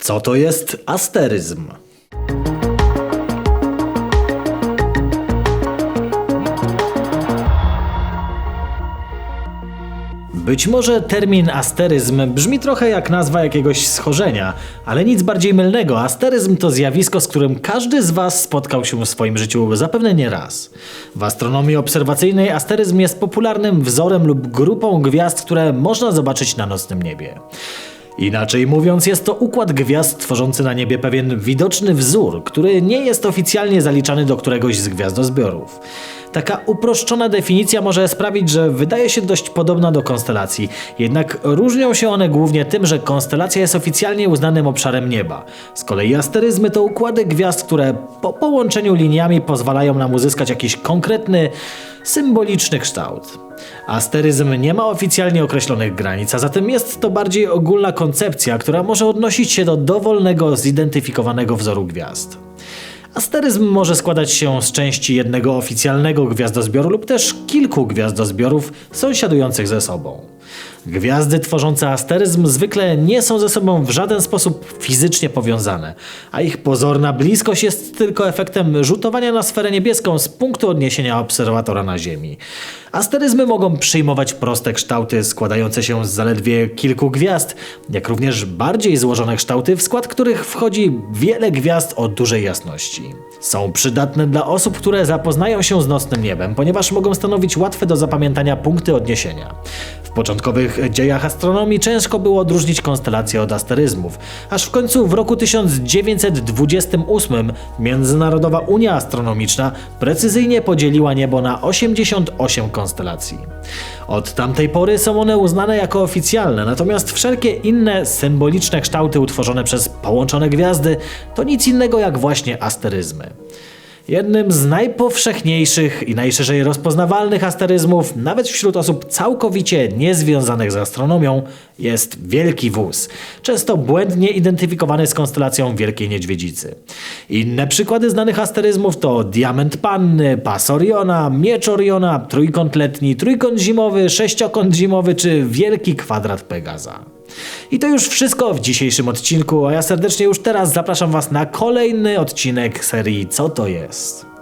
Co to jest asteryzm? Być może termin asteryzm brzmi trochę jak nazwa jakiegoś schorzenia, ale nic bardziej mylnego. Asteryzm to zjawisko, z którym każdy z Was spotkał się w swoim życiu zapewne nie raz. W astronomii obserwacyjnej asteryzm jest popularnym wzorem lub grupą gwiazd, które można zobaczyć na nocnym niebie. Inaczej mówiąc, jest to układ gwiazd tworzący na niebie pewien widoczny wzór, który nie jest oficjalnie zaliczany do któregoś z gwiazdozbiorów. Taka uproszczona definicja może sprawić, że wydaje się dość podobna do konstelacji, jednak różnią się one głównie tym, że konstelacja jest oficjalnie uznanym obszarem nieba. Z kolei asteryzmy to układy gwiazd, które po połączeniu liniami pozwalają nam uzyskać jakiś konkretny, symboliczny kształt. Asteryzm nie ma oficjalnie określonych granic, a zatem jest to bardziej ogólna koncepcja, która może odnosić się do dowolnego zidentyfikowanego wzoru gwiazd. Asteryzm może składać się z części jednego oficjalnego gwiazdozbioru lub też kilku gwiazdozbiorów sąsiadujących ze sobą. Gwiazdy tworzące asteryzm zwykle nie są ze sobą w żaden sposób fizycznie powiązane, a ich pozorna bliskość jest tylko efektem rzutowania na sferę niebieską z punktu odniesienia obserwatora na Ziemi. Asteryzmy mogą przyjmować proste kształty składające się z zaledwie kilku gwiazd, jak również bardziej złożone kształty, w skład których wchodzi wiele gwiazd o dużej jasności. Są przydatne dla osób, które zapoznają się z nocnym niebem, ponieważ mogą stanowić łatwe do zapamiętania punkty odniesienia. Początkowych dziejach astronomii ciężko było odróżnić konstelacje od asteryzmów, aż w końcu w roku 1928 Międzynarodowa Unia Astronomiczna precyzyjnie podzieliła niebo na 88 konstelacji. Od tamtej pory są one uznane jako oficjalne, natomiast wszelkie inne symboliczne kształty utworzone przez połączone gwiazdy to nic innego jak właśnie asteryzmy. Jednym z najpowszechniejszych i najszerzej rozpoznawalnych asteryzmów, nawet wśród osób całkowicie niezwiązanych z astronomią, jest Wielki Wóz, często błędnie identyfikowany z konstelacją Wielkiej Niedźwiedzicy. Inne przykłady znanych asteryzmów to Diament Panny, Pas Oriona, Miecz Oriona, Trójkąt Letni, Trójkąt Zimowy, Sześciokąt Zimowy czy Wielki Kwadrat Pegaza. I to już wszystko w dzisiejszym odcinku, a ja serdecznie już teraz zapraszam Was na kolejny odcinek serii Co to jest?